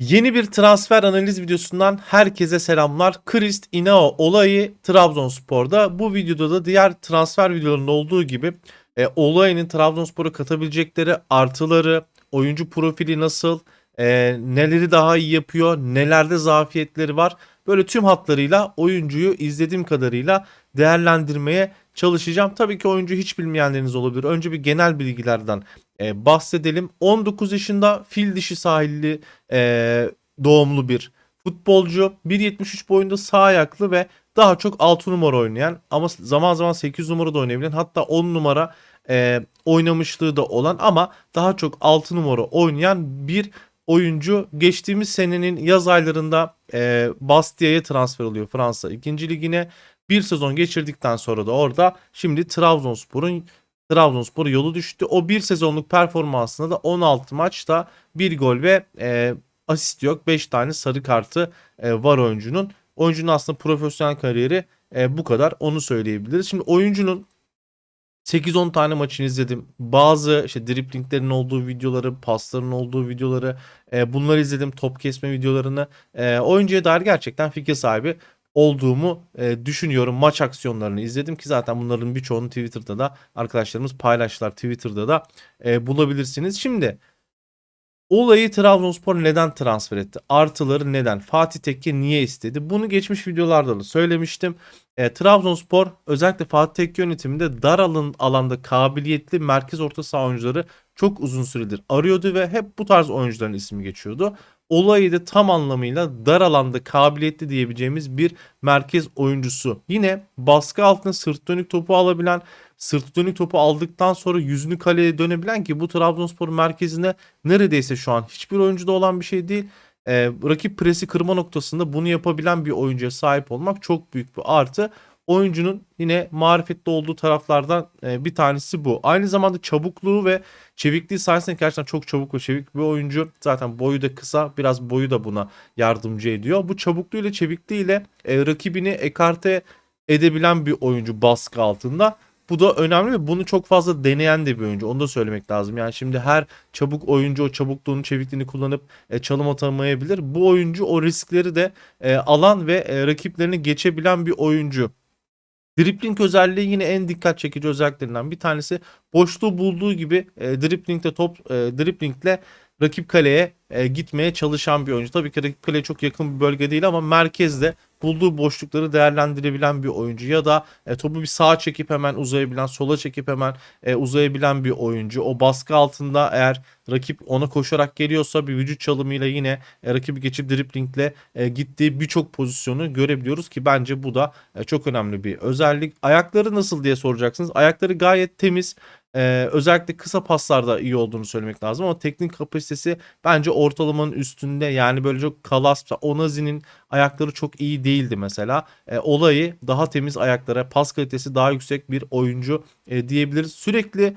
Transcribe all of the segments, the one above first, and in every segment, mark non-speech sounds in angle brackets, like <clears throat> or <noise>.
Yeni bir transfer analiz videosundan herkese selamlar. Christ Inao olayı Trabzonspor'da. Bu videoda da diğer transfer videolarında olduğu gibi e, olayının Trabzonspor'a katabilecekleri artıları, oyuncu profili nasıl, e, neleri daha iyi yapıyor, nelerde zafiyetleri var. Böyle tüm hatlarıyla oyuncuyu izlediğim kadarıyla değerlendirmeye çalışacağım. Tabii ki oyuncu hiç bilmeyenleriniz olabilir. Önce bir genel bilgilerden e, bahsedelim. 19 yaşında fil dişi sahilli e, doğumlu bir futbolcu. 1.73 boyunda sağ ayaklı ve daha çok 6 numara oynayan ama zaman zaman 8 numara da oynayabilen hatta 10 numara e, oynamışlığı da olan ama daha çok 6 numara oynayan bir oyuncu geçtiğimiz senenin yaz aylarında e, Bastia'ya transfer oluyor Fransa 2. ligine. Bir sezon geçirdikten sonra da orada şimdi Trabzonspor'un Trabzonspor yolu düştü. O bir sezonluk performansında da 16 maçta bir gol ve e, asist yok. 5 tane sarı kartı e, var oyuncunun. Oyuncunun aslında profesyonel kariyeri e, bu kadar onu söyleyebiliriz. Şimdi oyuncunun 8-10 tane maçını izledim. Bazı işte driplinglerin olduğu videoları, pasların olduğu videoları e, bunları izledim. Top kesme videolarını. E, oyuncuya dair gerçekten fikir sahibi olduğumu e, düşünüyorum. Maç aksiyonlarını izledim ki zaten bunların birçoğunu Twitter'da da arkadaşlarımız paylaştılar. Twitter'da da e, bulabilirsiniz. Şimdi olayı Trabzonspor neden transfer etti? Artıları neden? Fatih Tekke niye istedi? Bunu geçmiş videolarda da söylemiştim. E, Trabzonspor özellikle Fatih Tekke yönetiminde dar alın, alanda kabiliyetli merkez orta saha oyuncuları çok uzun süredir arıyordu ve hep bu tarz oyuncuların ismi geçiyordu olayı da tam anlamıyla dar alanda kabiliyetli diyebileceğimiz bir merkez oyuncusu. Yine baskı altına sırt dönük topu alabilen, sırt dönük topu aldıktan sonra yüzünü kaleye dönebilen ki bu Trabzonspor merkezinde neredeyse şu an hiçbir oyuncuda olan bir şey değil. Ee, rakip presi kırma noktasında bunu yapabilen bir oyuncuya sahip olmak çok büyük bir artı oyuncunun yine marifetli olduğu taraflardan e, bir tanesi bu. Aynı zamanda çabukluğu ve çevikliği sayesinde gerçekten çok çabuk ve çevik bir oyuncu. Zaten boyu da kısa biraz boyu da buna yardımcı ediyor. Bu çabukluğuyla çevikliğiyle e, rakibini ekarte edebilen bir oyuncu baskı altında. Bu da önemli ve bunu çok fazla deneyen de bir oyuncu. Onu da söylemek lazım. Yani şimdi her çabuk oyuncu o çabukluğunu, çevikliğini kullanıp e, çalım atamayabilir. Bu oyuncu o riskleri de e, alan ve e, rakiplerini geçebilen bir oyuncu. Dribbling özelliği yine en dikkat çekici özelliklerinden bir tanesi. Boşluğu bulduğu gibi e, dribbling'de top e, driblingle rakip kaleye e, gitmeye çalışan bir oyuncu. Tabii ki rakip kaleye çok yakın bir bölge değil ama merkezde bulduğu boşlukları değerlendirebilen bir oyuncu ya da e, topu bir sağa çekip hemen uzayabilen, sola çekip hemen e, uzayabilen bir oyuncu. O baskı altında eğer rakip ona koşarak geliyorsa bir vücut çalımıyla yine e, rakibi geçip driplingle e, gittiği birçok pozisyonu görebiliyoruz ki bence bu da e, çok önemli bir özellik. Ayakları nasıl diye soracaksınız. Ayakları gayet temiz. Ee, özellikle kısa paslarda iyi olduğunu söylemek lazım ama teknik kapasitesi bence ortalamanın üstünde yani böyle çok kalas Onazi'nin ayakları çok iyi değildi mesela. Ee, olayı daha temiz ayaklara pas kalitesi daha yüksek bir oyuncu e, diyebiliriz. Sürekli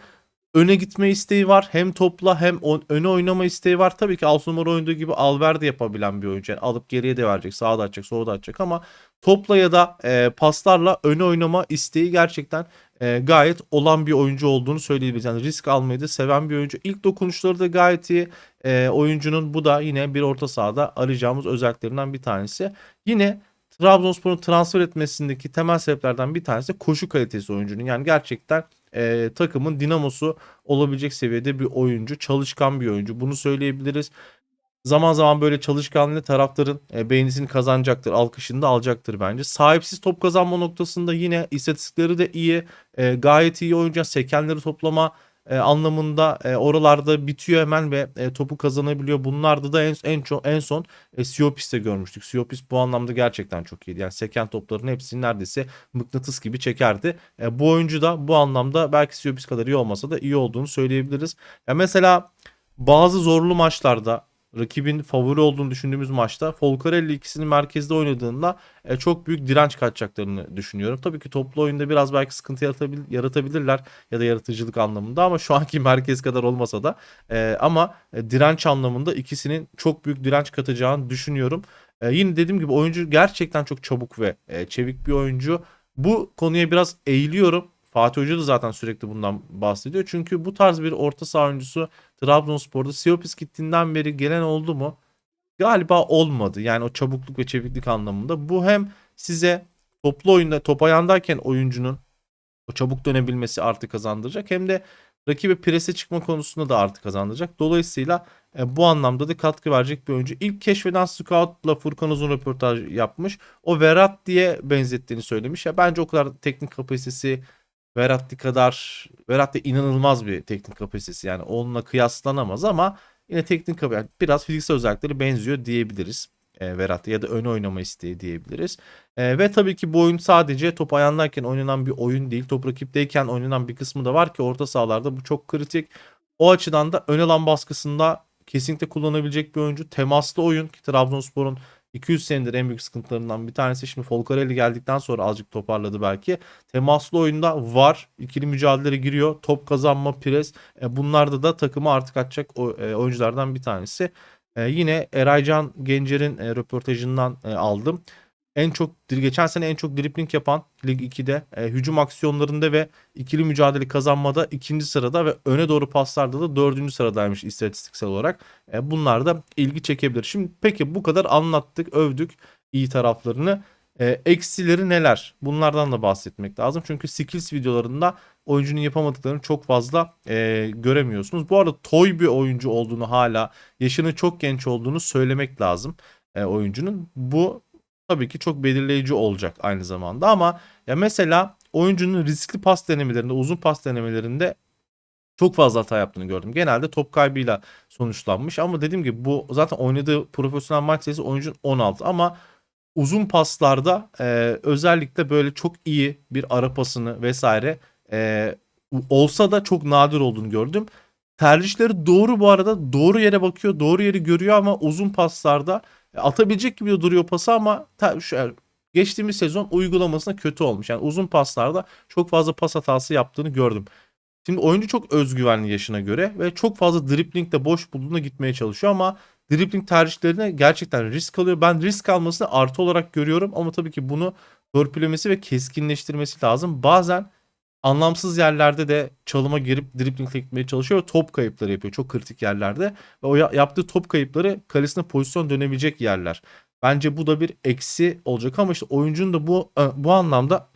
öne gitme isteği var. Hem topla hem on, öne oynama isteği var. Tabii ki 6 numara oynadığı gibi Alverde yapabilen bir oyuncu. Yani alıp geriye de verecek. Sağa da atacak, sola da atacak ama topla ya da e, paslarla öne oynama isteği gerçekten e, gayet olan bir oyuncu olduğunu söyleyebiliriz. Yani risk almayı da seven bir oyuncu. İlk dokunuşları da gayet iyi. E, oyuncunun bu da yine bir orta sahada arayacağımız özelliklerinden bir tanesi. Yine Trabzonspor'un transfer etmesindeki temel sebeplerden bir tanesi koşu kalitesi oyuncunun. Yani gerçekten e, takımın dinamosu olabilecek seviyede bir oyuncu. Çalışkan bir oyuncu. Bunu söyleyebiliriz. Zaman zaman böyle çalışkanlığı taraftarın e, beğenisini kazanacaktır. Alkışını da alacaktır bence. Sahipsiz top kazanma noktasında yine istatistikleri de iyi. E, gayet iyi oyuncu. Sekenleri toplama e, anlamında e, oralarda bitiyor hemen ve e, topu kazanabiliyor. Bunlarda da en en çok en son e, Siopis'te görmüştük. Siopis bu anlamda gerçekten çok iyiydi. Yani seken topların hepsini neredeyse mıknatıs gibi çekerdi. E, bu oyuncu da bu anlamda belki Siopis kadar iyi olmasa da iyi olduğunu söyleyebiliriz. Ya mesela bazı zorlu maçlarda rakibin favori olduğunu düşündüğümüz maçta Folcarelli ikisinin merkezde oynadığında e, çok büyük direnç kaçacaklarını düşünüyorum. Tabii ki toplu oyunda biraz belki sıkıntı yaratabil yaratabilirler ya da yaratıcılık anlamında ama şu anki <laughs> merkez kadar olmasa da e, ama e, direnç anlamında ikisinin çok büyük direnç katacağını düşünüyorum. E, yine dediğim gibi oyuncu gerçekten çok çabuk ve e, çevik bir oyuncu. Bu konuya biraz eğiliyorum. Fatih Hoca da zaten sürekli bundan bahsediyor. Çünkü bu tarz bir orta saha oyuncusu Trabzonspor'da Siopis gittiğinden beri gelen oldu mu? galiba olmadı. Yani o çabukluk ve çeviklik anlamında. Bu hem size toplu oyunda top ayağındayken oyuncunun o çabuk dönebilmesi artı kazandıracak hem de rakibe prese çıkma konusunda da artı kazandıracak. Dolayısıyla e, bu anlamda da katkı verecek bir oyuncu. İlk keşfeden Scout'la Furkan Uzun röportaj yapmış. O Verat diye benzettiğini söylemiş. Ya bence o kadar teknik kapasitesi Verratti kadar Verratti inanılmaz bir teknik kapasitesi. Yani onunla kıyaslanamaz ama yine teknik kapasitesi biraz fiziksel özellikleri benziyor diyebiliriz. E, Verratti ya da ön oynama isteği diyebiliriz. E, ve tabii ki bu oyun sadece top ayağındayken oynanan bir oyun değil. Top rakipteyken oynanan bir kısmı da var ki orta sahalarda bu çok kritik. O açıdan da ön alan baskısında kesinlikle kullanabilecek bir oyuncu. Temaslı oyun ki Trabzonspor'un 200 senedir en büyük sıkıntılarından bir tanesi. Şimdi Folcarelli geldikten sonra azıcık toparladı belki. Temaslı oyunda var. İkili mücadelelere giriyor. Top kazanma, pres. E, bunlarda da takımı artık atacak e, oyunculardan bir tanesi. E, yine Eraycan Gencer'in e, röportajından e, aldım en çok geçen sene en çok dribling yapan Lig 2'de e, hücum aksiyonlarında ve ikili mücadele kazanmada ikinci sırada ve öne doğru paslarda da dördüncü sıradaymış istatistiksel olarak. E, bunlar da ilgi çekebilir. Şimdi peki bu kadar anlattık, övdük iyi taraflarını. E, eksileri neler? Bunlardan da bahsetmek lazım. Çünkü skills videolarında oyuncunun yapamadıklarını çok fazla e, göremiyorsunuz. Bu arada toy bir oyuncu olduğunu hala yaşının çok genç olduğunu söylemek lazım e, oyuncunun. Bu tabii ki çok belirleyici olacak aynı zamanda ama ya mesela oyuncunun riskli pas denemelerinde, uzun pas denemelerinde çok fazla hata yaptığını gördüm. Genelde top kaybıyla sonuçlanmış ama dediğim gibi bu zaten oynadığı profesyonel maç sayısı oyuncunun 16 ama uzun paslarda e, özellikle böyle çok iyi bir ara pasını vesaire e, olsa da çok nadir olduğunu gördüm. Tercihleri doğru bu arada. Doğru yere bakıyor, doğru yeri görüyor ama uzun paslarda atabilecek gibi duruyor pası ama ta, şu, geçtiğimiz sezon uygulamasında kötü olmuş. Yani uzun paslarda çok fazla pas hatası yaptığını gördüm. Şimdi oyuncu çok özgüvenli yaşına göre ve çok fazla driplingle boş bulduğuna gitmeye çalışıyor ama dribling tercihlerine gerçekten risk alıyor. Ben risk almasını artı olarak görüyorum ama tabii ki bunu törpülemesi ve keskinleştirmesi lazım. Bazen anlamsız yerlerde de çalıma girip driblingle gitmeye çalışıyor top kayıpları yapıyor çok kritik yerlerde. Ve o yaptığı top kayıpları kalesine pozisyon dönebilecek yerler. Bence bu da bir eksi olacak ama işte oyuncunun da bu e, bu anlamda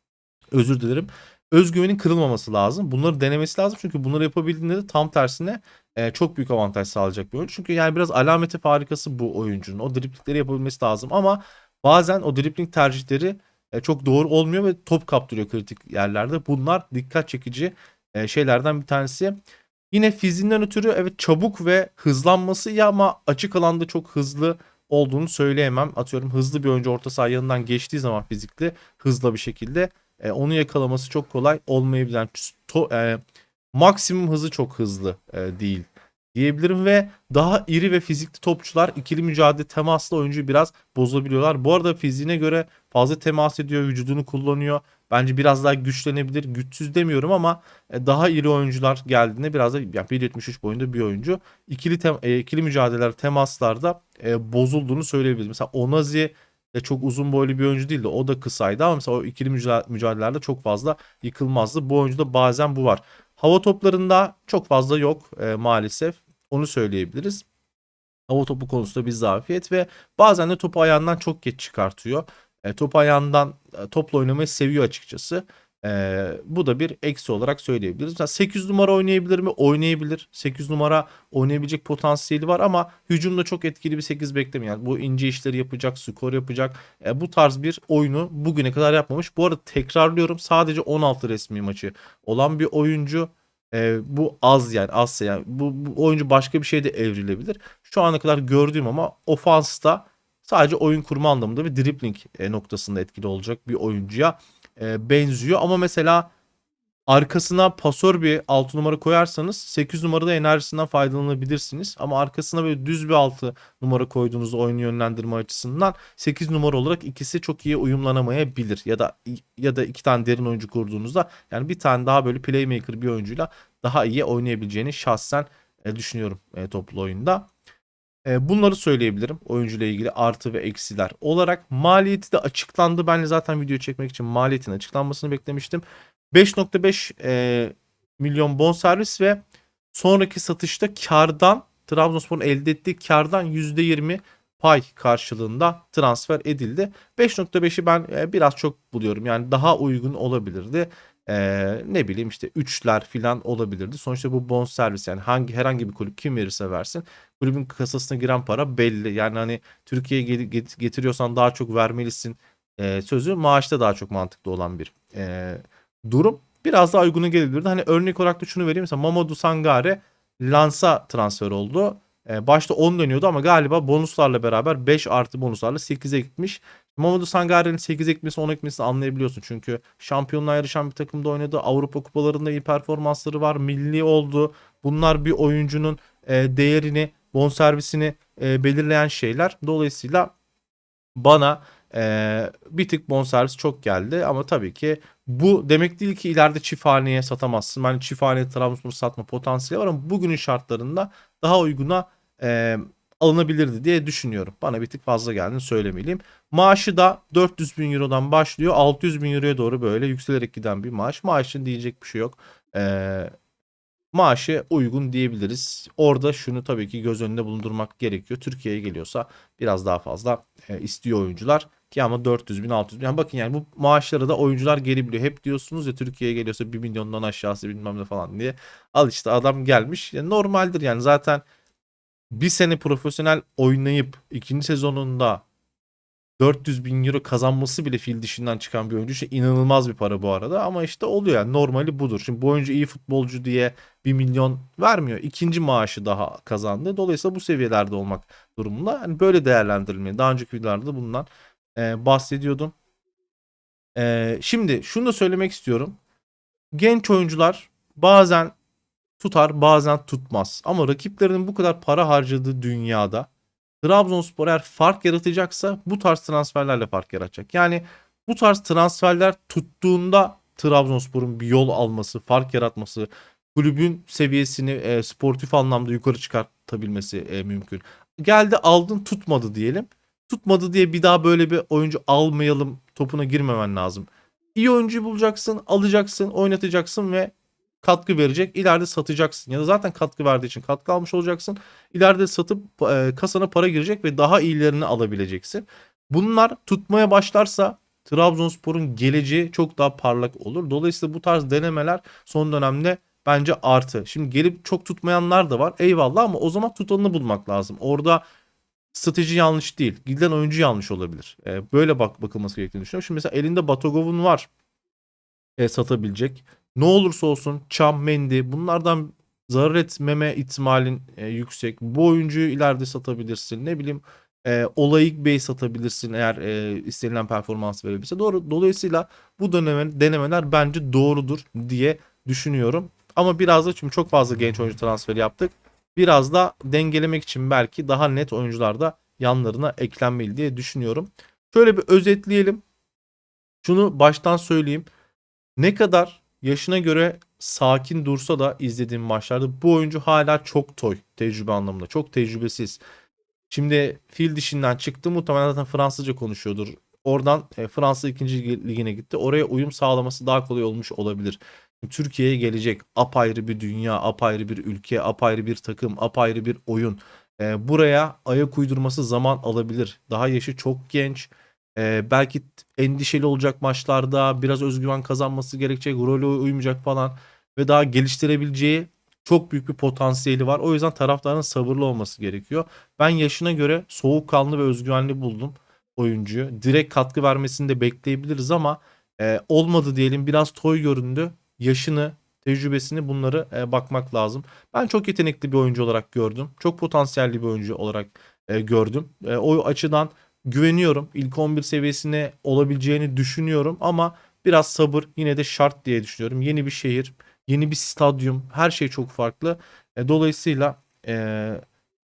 <clears throat> özür dilerim. Özgüvenin kırılmaması lazım. Bunları denemesi lazım. Çünkü bunları yapabildiğinde de tam tersine e, çok büyük avantaj sağlayacak bir oyuncu. Çünkü yani biraz alameti farikası bu oyuncunun. O driplingleri yapabilmesi lazım ama bazen o dribling tercihleri e, çok doğru olmuyor ve top kaptırıyor kritik yerlerde. Bunlar dikkat çekici e, şeylerden bir tanesi. Yine fiziğinden ötürü evet çabuk ve hızlanması ya ama açık alanda çok hızlı olduğunu söyleyemem. Atıyorum hızlı bir oyuncu orta saha yanından geçtiği zaman fizikli hızlı bir şekilde e, onu yakalaması çok kolay olmayabilir. Yani, to, e, maksimum hızı çok hızlı e, değil diyebilirim ve daha iri ve fizikli topçular ikili mücadele temaslı oyuncuyu biraz bozabiliyorlar. Bu arada fiziğine göre fazla temas ediyor, vücudunu kullanıyor. Bence biraz daha güçlenebilir. Güçsüz demiyorum ama e, daha iri oyuncular geldiğinde biraz da yani 1.73 boyunda bir oyuncu ikili tem, e, ikili mücadeleler temaslarda e, bozulduğunu söyleyebiliriz. Mesela Onazi de çok uzun boylu bir oyuncu değildi. O da kısaydı ama mesela o ikili mücadelelerde çok fazla yıkılmazdı. Bu oyuncuda bazen bu var. Hava toplarında çok fazla yok e, maalesef. Onu söyleyebiliriz. Hava topu konusunda bir zafiyet ve bazen de topu ayağından çok geç çıkartıyor. E, top ayağından e, topla oynamayı seviyor açıkçası. E, bu da bir eksi olarak söyleyebiliriz. Mesela 8 numara oynayabilir mi? Oynayabilir. 8 numara oynayabilecek potansiyeli var ama hücumda çok etkili bir 8 beklemiyor. Yani bu ince işleri yapacak, skor yapacak. E, bu tarz bir oyunu bugüne kadar yapmamış. Bu arada tekrarlıyorum sadece 16 resmi maçı olan bir oyuncu. E, bu az yani az yani bu, bu oyuncu başka bir şeyde evrilebilir. Şu ana kadar gördüğüm ama ofansta sadece oyun kurma anlamında bir dribbling e, noktasında etkili olacak bir oyuncuya e, benziyor. Ama mesela arkasına pasör bir 6 numara koyarsanız 8 numarada enerjisinden faydalanabilirsiniz. Ama arkasına böyle düz bir 6 numara koyduğunuz oyunu yönlendirme açısından 8 numara olarak ikisi çok iyi uyumlanamayabilir. Ya da ya da iki tane derin oyuncu kurduğunuzda yani bir tane daha böyle playmaker bir oyuncuyla daha iyi oynayabileceğini şahsen e, düşünüyorum e, toplu oyunda. E, bunları söyleyebilirim oyuncuyla ilgili artı ve eksiler olarak. Maliyeti de açıklandı. Ben de zaten video çekmek için maliyetin açıklanmasını beklemiştim. 5.5 e, milyon bon servis ve sonraki satışta kardan Trabzonspor'un elde ettiği kardan %20 pay karşılığında transfer edildi. 5.5'i ben e, biraz çok buluyorum. Yani daha uygun olabilirdi. Ee, ne bileyim işte 3'ler filan olabilirdi. Sonuçta bu bonservis yani hangi herhangi bir kulüp kim verirse versin kulübün kasasına giren para belli. Yani hani Türkiye'ye get- getiriyorsan daha çok vermelisin e, sözü maaşta daha çok mantıklı olan bir e, durum. Biraz daha uyguna gelebilirdi. Hani örnek olarak da şunu vereyim. Mesela Mamadou Sangare Lans'a transfer oldu. E, başta 10 dönüyordu ama galiba bonuslarla beraber 5 artı bonuslarla 8'e gitmiş. Mamadou Sangare'nin 8 ekmesi 10 ekmesini anlayabiliyorsun. Çünkü şampiyonluğa yarışan bir takımda oynadı. Avrupa kupalarında iyi performansları var. Milli oldu. Bunlar bir oyuncunun e, değerini, bonservisini e, belirleyen şeyler. Dolayısıyla bana e, bir tık bonservis çok geldi. Ama tabii ki bu demek değil ki ileride çifthaneye satamazsın. Ben çifthaneye Trabzonspor satma potansiyeli var ama bugünün şartlarında daha uyguna e, alınabilirdi diye düşünüyorum. Bana bir tık fazla geldiğini söylemeliyim. Maaşı da 400 bin eurodan başlıyor. 600 bin euroya doğru böyle yükselerek giden bir maaş. Maaşın diyecek bir şey yok. Ee, maaşı uygun diyebiliriz. Orada şunu tabii ki göz önünde bulundurmak gerekiyor. Türkiye'ye geliyorsa biraz daha fazla e, istiyor oyuncular. Ki ama 400 bin 600 bin. Yani bakın yani bu maaşları da oyuncular gelebiliyor. Hep diyorsunuz ya Türkiye'ye geliyorsa 1 milyondan aşağısı bilmem ne falan diye. Al işte adam gelmiş. Yani normaldir yani zaten bir sene profesyonel oynayıp ikinci sezonunda 400 bin euro kazanması bile fil dışından çıkan bir oyuncu. İşte inanılmaz bir para bu arada ama işte oluyor yani normali budur. Şimdi bu oyuncu iyi futbolcu diye 1 milyon vermiyor. İkinci maaşı daha kazandı. Dolayısıyla bu seviyelerde olmak durumunda. Hani böyle değerlendirilmeli. Daha önceki videolarda bundan e, bahsediyordum. E, şimdi şunu da söylemek istiyorum. Genç oyuncular bazen tutar bazen tutmaz. Ama rakiplerinin bu kadar para harcadığı dünyada Trabzonspor eğer fark yaratacaksa bu tarz transferlerle fark yaratacak. Yani bu tarz transferler tuttuğunda Trabzonspor'un bir yol alması, fark yaratması, kulübün seviyesini e, sportif anlamda yukarı çıkartabilmesi e, mümkün. Geldi aldın tutmadı diyelim. Tutmadı diye bir daha böyle bir oyuncu almayalım topuna girmemen lazım. İyi oyuncu bulacaksın, alacaksın, oynatacaksın ve katkı verecek. İleride satacaksın. Ya da zaten katkı verdiği için katkı almış olacaksın. İleride satıp e, kasana para girecek ve daha iyilerini alabileceksin. Bunlar tutmaya başlarsa Trabzonspor'un geleceği çok daha parlak olur. Dolayısıyla bu tarz denemeler son dönemde bence artı. Şimdi gelip çok tutmayanlar da var. Eyvallah ama o zaman tutanını bulmak lazım. Orada strateji yanlış değil. Giden oyuncu yanlış olabilir. E, böyle bak bakılması gerektiğini düşünüyorum. Şimdi mesela elinde Batogov'un var. E, satabilecek. Ne olursa olsun Çam, Mendy bunlardan zarar etmeme ihtimalin e, yüksek. Bu oyuncuyu ileride satabilirsin. Ne bileyim e, Olayık Bey satabilirsin eğer e, istenilen performans verebilirse. Doğru. Dolayısıyla bu deneme, denemeler bence doğrudur diye düşünüyorum. Ama biraz da çünkü çok fazla genç oyuncu transferi yaptık. Biraz da dengelemek için belki daha net oyuncular da yanlarına eklenmeli diye düşünüyorum. Şöyle bir özetleyelim. Şunu baştan söyleyeyim. Ne kadar yaşına göre sakin dursa da izlediğim maçlarda bu oyuncu hala çok toy tecrübe anlamında. Çok tecrübesiz. Şimdi fil dişinden çıktı muhtemelen zaten Fransızca konuşuyordur. Oradan e, Fransa 2. ligine gitti. Oraya uyum sağlaması daha kolay olmuş olabilir. Türkiye'ye gelecek apayrı bir dünya, apayrı bir ülke, apayrı bir takım, apayrı bir oyun. E, buraya ayak uydurması zaman alabilir. Daha yaşı çok genç. Ee, belki endişeli olacak maçlarda biraz özgüven kazanması gerekecek, role uymayacak falan ve daha geliştirebileceği çok büyük bir potansiyeli var. O yüzden taraftarın sabırlı olması gerekiyor. Ben yaşına göre soğukkanlı ve özgüvenli buldum oyuncuyu. Direkt katkı vermesini de bekleyebiliriz ama e, olmadı diyelim biraz toy göründü. Yaşını, tecrübesini bunları e, bakmak lazım. Ben çok yetenekli bir oyuncu olarak gördüm. Çok potansiyelli bir oyuncu olarak e, gördüm. E, o açıdan güveniyorum. İlk 11 seviyesine olabileceğini düşünüyorum ama biraz sabır yine de şart diye düşünüyorum. Yeni bir şehir, yeni bir stadyum, her şey çok farklı. E, dolayısıyla e,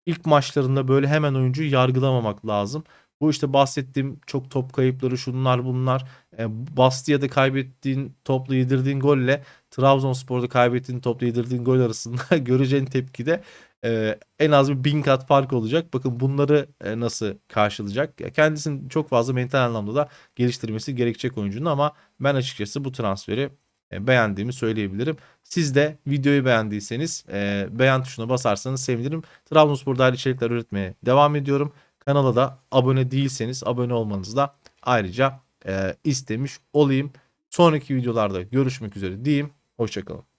ilk maçlarında böyle hemen oyuncuyu yargılamamak lazım. Bu işte bahsettiğim çok top kayıpları şunlar bunlar. E, Bastia'da kaybettiğin topla yedirdiğin golle Trabzonspor'da kaybettiğin topla yedirdiğin gol arasında <laughs> göreceğin tepkide e, en az bir bin kat fark olacak. Bakın bunları e, nasıl karşılayacak? Kendisini çok fazla mental anlamda da geliştirmesi gerekecek oyuncunun ama ben açıkçası bu transferi e, beğendiğimi söyleyebilirim. Siz de videoyu beğendiyseniz e, beğen tuşuna basarsanız sevinirim. Trabzonspor dair içerikler üretmeye devam ediyorum. Kanala da abone değilseniz abone olmanızı da ayrıca e, istemiş olayım. Sonraki videolarda görüşmek üzere diyeyim. Hoşçakalın.